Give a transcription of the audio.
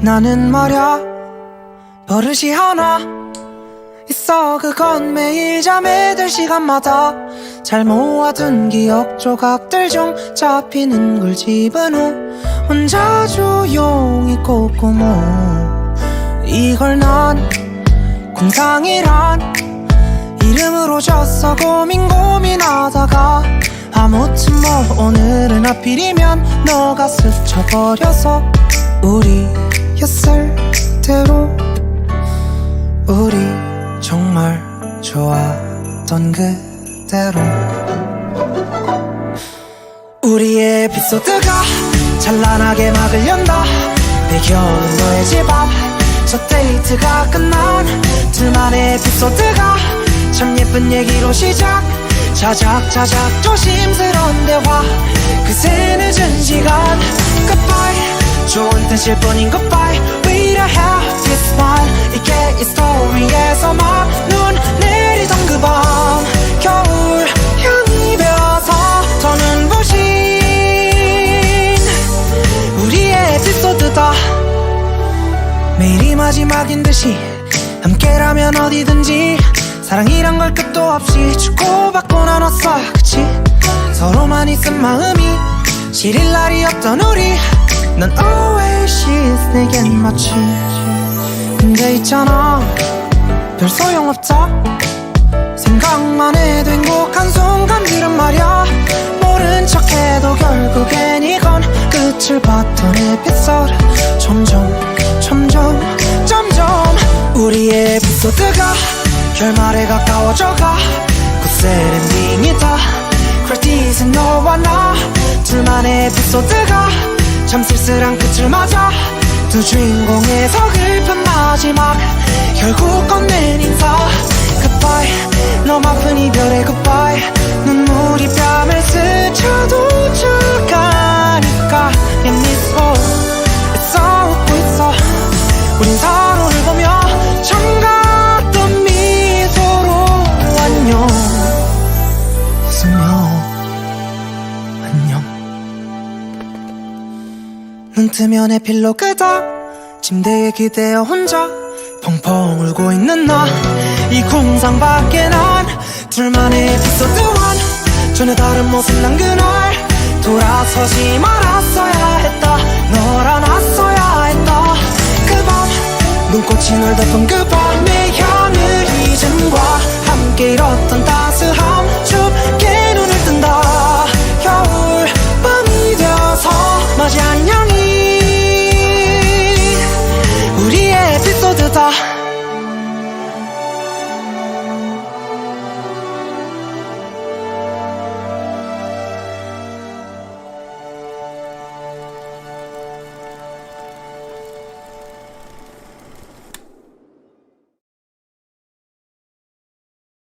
나는 말야 버릇이 하나 있어. 그건 매일 잠에 들 시간마다 잘 모아둔 기억 조각들 중 잡히는 걸 집은 후 혼자 조용히 꼼꼼호 이걸 난 공상이란 이름으로 줬어. 고민 고민하다가 아무튼 뭐 오늘은 하필이면 너가 스쳐버려서 우리 였을 대로 우리 정말 좋았던 그대로. 우리의 에피소드가 찬란하게 막을 연다. 배겨는 너의 집 앞 첫 데이트가 끝난 둘만의 에피소드가 참 예쁜 얘기로 시작. 자작자작 조심스러운 뜻일 뿐인 goodbye We don't have this one. 이게 이 스토리에서만 눈 내리던 그 밤. 겨울 향이 배어서 더는 부신 우리의 에피소드다. 매일이 마지막인 듯이 함께라면 어디든지 사랑이란 걸 끝도 없이 주고받고 나눴어. 그치? 서로만 있은 마음이 시릴 날이 없던 우리 넌 oasis 내겐 마치 근데 있잖아. 별 소용없다. 생각만 해도 행복한 순간들은 말야. 모른 척해도 결국엔 이건 끝을 봤던 에피소드. 점점 점점 점점 우리의 에피소드가 결말에 가까워져가 곧새 엔딩이다. 크레딧은 너와 나. 둘만의 에피소드가 참 쓸쓸한 끝을 맞아 두 주인공의 서글픈 마지막 결국 건넨 인사. Goodbye. 너무 아픈 이별의 goodbye. 눈 눈 뜨면 에필로 그다 침대에 기대어 혼자 펑펑 울고 있는 나 이 공상 밖에 난 둘만의 에피소드 원 전혀 다른 모습 난 그날 돌아서지 말았어야 했다. 널 안았어야 했다. 그 밤 눈꽃이 널 덮은 그밤 the top.